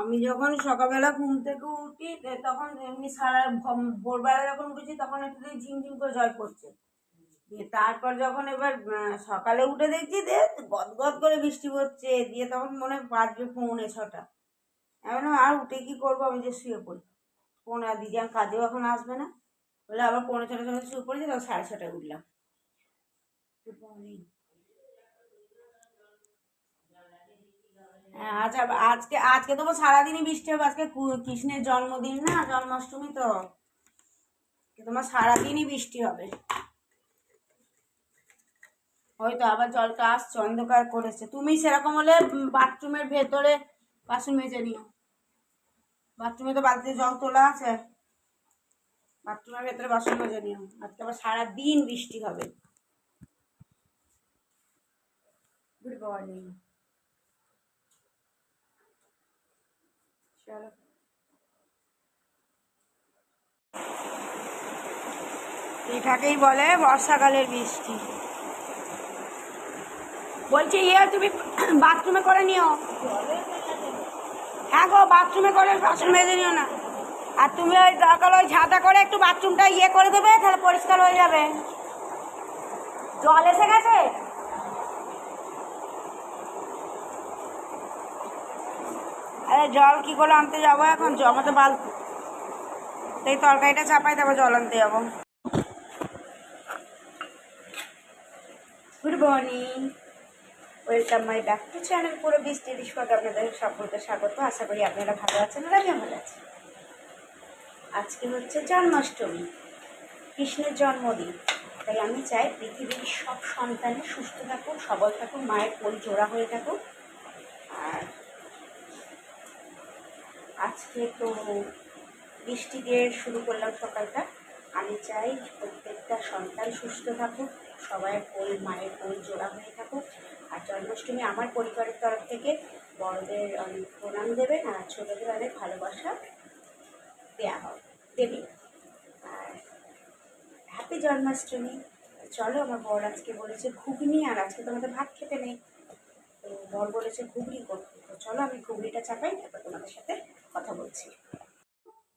আমি যখন সকালবেলা ঘুম থেকে উঠি তখন এমনি সারা ভোরবেলা যখন উঠেছি, তখন একটু ঝিমঝিম করে জল পড়ছে। দিয়ে তারপর যখন এবার সকালে উঠে দেখছি যে গদগদ করে বৃষ্টি পড়ছে। দিয়ে তখন মনে হয় বাজবে পৌনে ছটা। এখন আর উঠে কি করব? আমি যে শুয়ে পড়ি। পৌনে, আর দিদি আমার কাজেও এখন আসবে না। বলে, আবার পৌনে ছটা সময় শুয়ে পড়েছি, তখন সাড়ে ছটায় উঠলাম গুড মর্নিং হ্যাঁ আব- আজকে আজকে তো সারাদিনই বৃষ্টি হবে। আজকে কৃষ্ণের জন্মদিন না, জন্মাষ্টমী তো। তোমার সারাদিনই বৃষ্টি হবে। হয়তো আবার জলটা আসছে, অন্ধকার করেছে। তুমি সেরকম হলে বাথরুমের ভেতরে বাসন মেজে নিও। বাথরুমে তো বালতিতে জল তোলা আছে। বাথরুমের ভেতরে বাসন মেজে নিও। আজকে আবার সারাদিন বৃষ্টি হবে। গুড মর্নিং চলো। এটাকেই বলে বর্ষাকালের বৃষ্টি। বলছি ইয়ে তুমি বাথরুমে করে নিও। হ্যাঁ গো, বাথরুমে করে বাসন মেজে নিও না। আর তুমি ওই দরকার ওই ঝাঁটা করে একটু বাথরুমটা ইয়ে করে দেবে, তাহলে পরিষ্কার হয়ে যাবে। জল এসে গেছে? আরে জল কি করে আনতে যাব এখন? জমাতে বাল এই তরকারিটা চাপাই দেবো, জল আনতে যাব। Good morning welcome my back to channel পুরো বৃষ্টি বিস্ফোরক আপনাদের সকলকে স্বাগত। আশা করি আপনারা ভালো আছেন আর আমিও ভালো আছি। আজকে হচ্ছে জন্মাষ্টমী, কৃষ্ণের জন্মদিন। তাই আমি চাই পৃথিবীর সব সন্তানের সুস্থ থাকুক, সবল থাকুক, মায়ের কোল জোড়া হয়ে থাকুক। আর আজকে তো বৃষ্টি দিয়ে শুরু করলাম সকালটা। আমি চাই প্রত্যেকটা সন্তান সুস্থ থাকুক, সবাই কোল, মায়ের কোল জোড়া হয়ে থাকুক। আর জন্মাষ্টমী আমার পরিবারের তরফ থেকে বড়দের অনেক প্রণাম দেবেন আর ছোটদের অনেক ভালোবাসা দেওয়া হবে দেবে। আর হ্যাপি জন্মাষ্টমী। চলো, আমার বর আজকে বলেছে ঘুগনি, আর আজকে তো আমাদের ভাত খেতে নেই। তো বর বলেছে ঘুগনি করতে। তো চলো, আমি ঘুগনিটা চাপাই, তারপর তোমাদের সাথে কথা বলছি।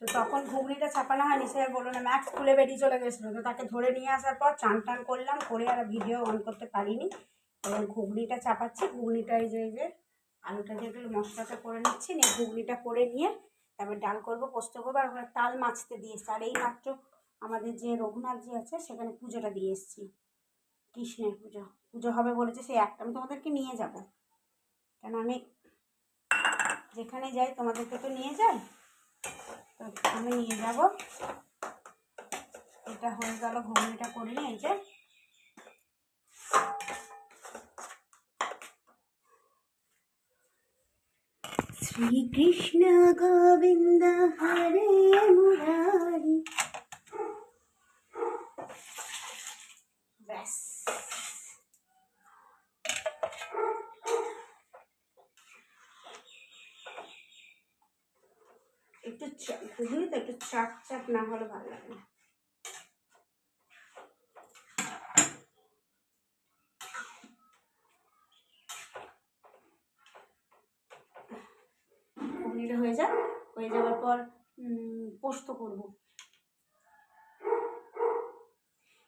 তো তখন ঘুগনিটা চাপানো হয়নি, সে বলল না ম্যাক্স স্কুলে বেরিয়ে চলে গেছিল। তো তাকে ধরে নিয়ে আসার পর চান টান করলাম, করে আর ভিডিও অন করতে পারিনি। এবং ঘুগনিটা চাপাচ্ছি ঘুগনিটা এই যে এই যে, আলুটা দিয়ে একটু মশলাটা করে নিচ্ছি, নিয়ে ঘুগনিটা করে নিয়ে তারপর ডাল করব, পোস্ত করব, আর ওখানে তাল মাছতে দিয়ে এসছি। আর এই মাত্র আমাদের যে রঘুনাথজি আছে, সেখানে পুজোটা দিয়ে এসছি। কৃষ্ণের পুজো। পুজো হবে বলেছে সেই একটা, আমি তোমাদেরকে নিয়ে যাব। কেন আমি যেখানে যাই তোমাদেরকে তো নিয়ে যাই তো আমি নিয়ে যাব। এটা হয়ে গেল ঘুগনিটা করে এই যে। শ্রীকৃষ্ণ গোবিন্দ হরে মুরারি ব্যাস একটু ঘুগনি তো একটু চাপ চাপ না হলে ভালো লাগে না। হয়ে যাক, হয়ে যাওয়ার পর পোস্ত করব।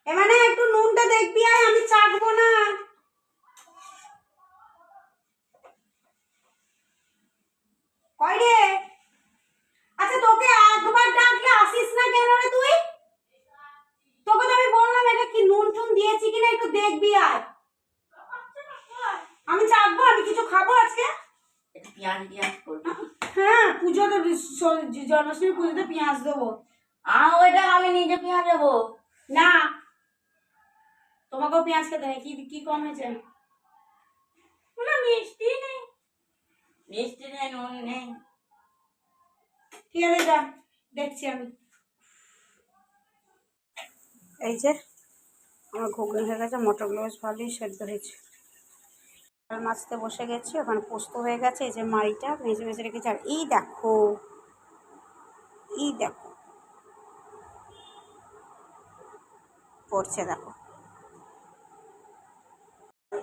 এমানে একটু নুনটা দেখবি আয় আমি চাটবো না। কই রে আচ্ছা তোকে একবার ডাকলে আসিস না কেন রে তুই? তোকে তো আমি বললাম এটা কি নুন টুন দিয়েছি কিনা একটু দেখবি আয়। আমি চাটবো আমি কিছু খাব আজকে? পেঁয়াজ পেঁয়াজ করবি হ্যাঁ পুজোতে স- পুজোতে পেঁয়াজ দেবো। আহ ওইটা আমি নিজে পেঁয়াজ দেবো। না। তোমাকেও পেঁয়াজ খেতে নেই কি কি কম হয়েছে? মিষ্টি নেই। মিষ্টি নেই নুন নেই। ঠিক আছে যা দেখছি আমি। এই যে আমার ঘুগনি হয়ে গেছে মটরগুলো বেশ ভালোই সেদ্ধ হয়েছে। আর মাছতে বসে গেছি ওখানে পোস্ত হয়ে গেছে এই যে মাড়িটা মেজে মেজে রেখেছি। আর এই দেখো এই দেখো। পড়ছে দেখো।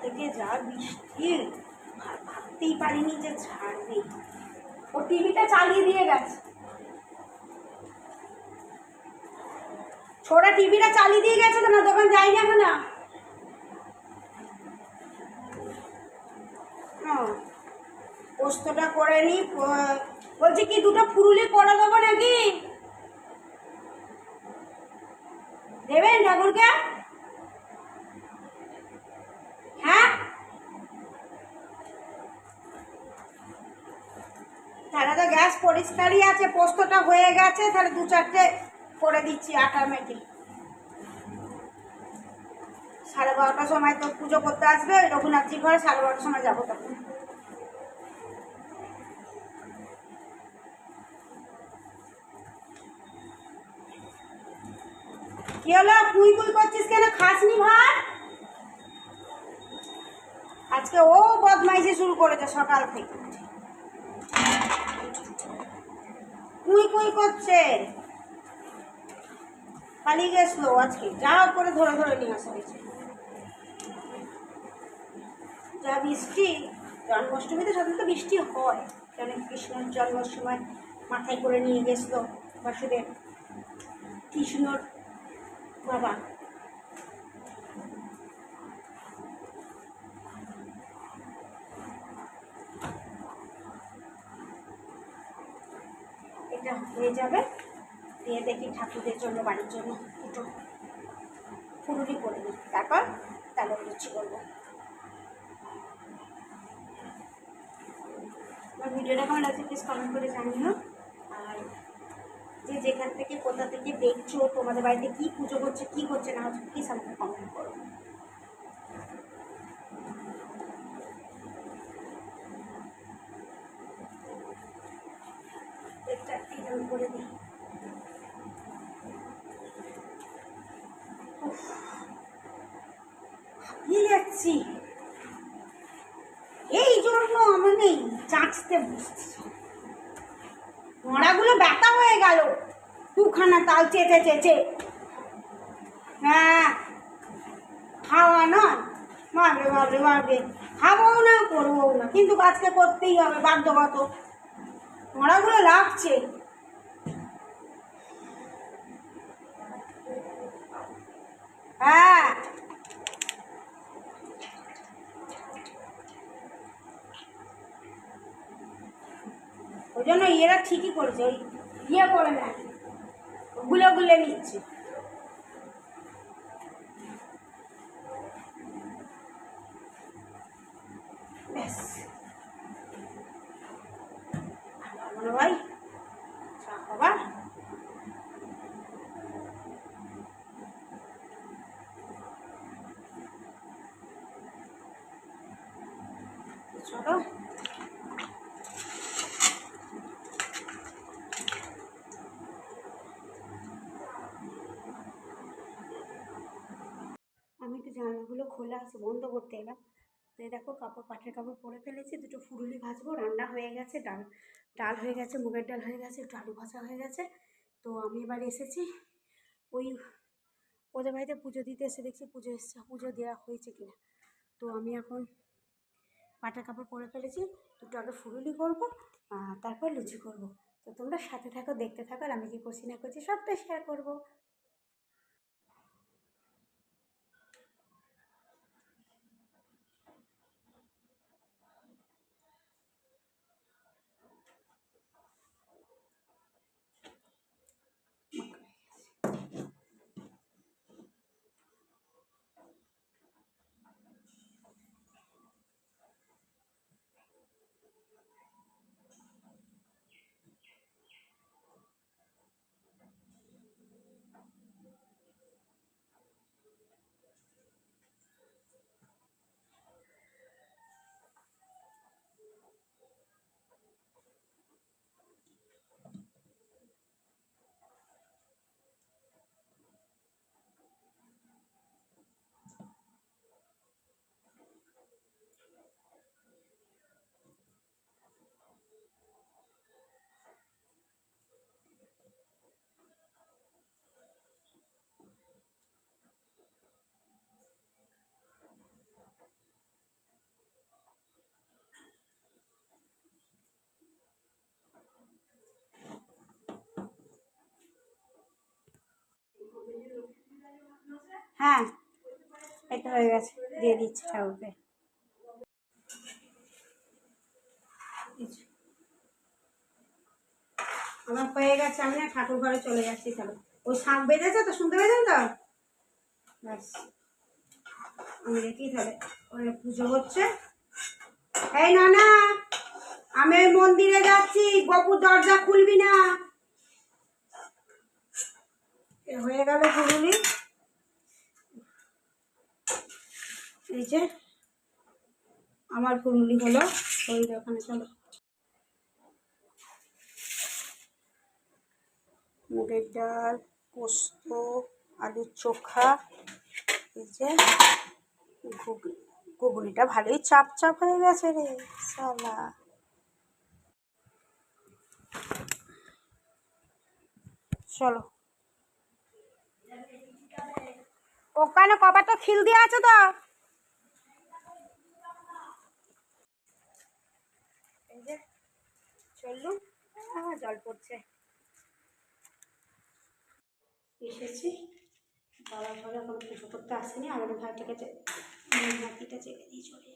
থেকে যা বৃষ্টি ভাবতেই পারিনি যে ছাড়বে। ও টিভিটা চালিয়ে দিয়ে গেছে। ছোড়া টিভিটা চালিয়ে দিয়ে গেছে তো না, দোকান যাই না এখন পোস্তটা করে নি বলছি কি দুটো ফুরুলি করে দেবো নাকি? দেবেন ঠাকুরকে? হ্যাঁ? তাহলে তো গ্যাস পরিষ্কারই আছে, পোস্তটা হয়ে গেছে, তাহলে দু চারটে করে দিচ্ছি মেখে সাড়ে বারোটার সময় তো পুজো করতে আসবে, রঘুনাথজি ঘরে সাড়ে বারোটার সময় যাব তখন। কি হলো? কুই কুই করছিস কেন? খাসনি ভাত আজকে ও বদমাইশি শুরু করেছে সকাল থেকে। কুই কুই করছে। পালিয়ে গেছিল আজকে। যা করে ধরে ধরে নিয়ে আসা হয়েছে। যা বৃষ্টি, জন্মাষ্টমীতে সাধারণত বৃষ্টি হয়। কেন কৃষ্ণর জন্মের সময় মাথায় করে নিয়ে গেছিল বাসুদেব। কৃষ্ণর বাবা। এটা হয়ে যাবে। দিয়ে দেখি ঠাকুরদের জন্য, বাড়ির জন্য একটু ফুলুরি করে নিই। তারপর তাহলে লুচি করব। আমার ভিডিওটা কেমন লাগছে প্লিজ কমেন্ট করে জানিও। আর যে যেখান থেকে, কোথা থেকে দেখছ, তোমাদের বাড়িতে কী পুজো করছে কী করছে না হচ্ছে প্লিজ আমাকে কমেন্ট করো এটা এরকম করে দিই উফ, হাঁপিয়ে যাচ্ছি এই জন্য আমি নেই চাঁচতে বসছি মরাগুলো ব্যথা হয়ে গেল। দুখানা তাল চেটে চেটে হ্যাঁ খাওয়া নয়। বাবরে বাবরে বাবরে খাবও না, করবও না। কিন্তু আজকে করতেই হবে, বাধ্যগত। মরাগুলো লাগছে। হ্যাঁ। ওই জন্য এরা ঠিকই করেছে ওই ইয়ে করে নেয় গুলে গুলে নিচ্ছে। ব্যাস। ভাই আমি একটু জানলাগুলো খোলা আছে বন্ধ করতে এলাম তো এই দেখো কাপড়, পাটের কাপড় পরে ফেলেছি, দুটো ফুরুলি ভাজবো, রান্না হয়ে গেছে, ডাল ডাল হয়ে গেছে, মুগের ডাল হয়ে গেছে, একটু আলু ভাজা হয়ে গেছে। তো আমি এবার এসেছি, ওই ওদের বাড়িতে পুজো দিতে এসে দেখছি পুজো এসছে, পুজো দেওয়া হয়েছে কিনা। তো আমি এখন পাটের কাপড় পরে ফেলেছি, দুটো আগে ফুরুলি করব তারপর লুচি করব। তো তোমরা সাথে থাকো, দেখতে থাকো, আর আমি কি করছি না করছি সবটাই শেয়ার করব। হয়ে গেছে, দিয়ে দিচ্ছি ঠাকুরকে। আমার হয়ে গেছে, আমি না ঠাকুর ঘরে চলে যাচ্ছি তাহলে ওই শাঁখ বেঁধেছে তো, শুনতে পেয়েছেন তো? ব্যাস। আমি দেখি তাহলে ওই পুজো হচ্ছে। এই না না আমি ওই মন্দিরে যাচ্ছি বপুর দরজা খুলবি না। হয়ে গেল পুরুলি এই যে, আমার পুরুলি হলো, ওই ওখানে চলো। মুগের ডাল, পোস্ত, আলুর চোখা, এই যে ঘুগনি ঘুগনিটা ভালোই চাপ চাপ হয়ে গেছে রে সালা চলো। ওখানে কবার তো খিল দেওয়া আছে তো এই যে চললুম আহ, জল পড়ছে। এসেছি। বাবা ঘরে এখন পুজো করতে আসেনি, আমাদের ভাইটাকে যে নাতিটা চেপে দিয়ে চলে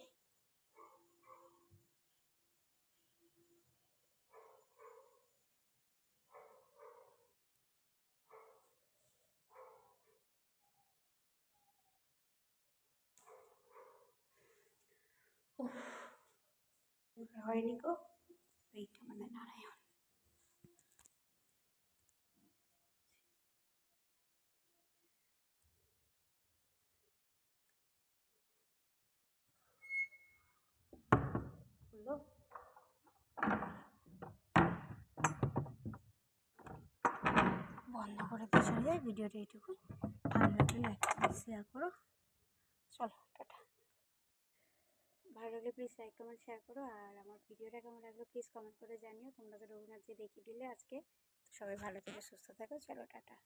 হয়নি গো। এইটা মানে নারায়ণ। হলো বন্ধ করে দিয়ে যাই ভিডিওটা এইটুকু। ভালো লাগলে শেয়ার করো। চলো, টাটা। ভালো লাগলে প্লিজ লাইক কমেন্ট শেয়ার করো। আর আমার ভিডিওটা কেমন লাগল প্লিজ কমেন্ট করে জানিও। তোমরা তো রঘুনাথ যে দেখিয়ে দিলে আজকে। সবাই ভালো থেকে, সুস্থ থাকো। চলো, টাটা।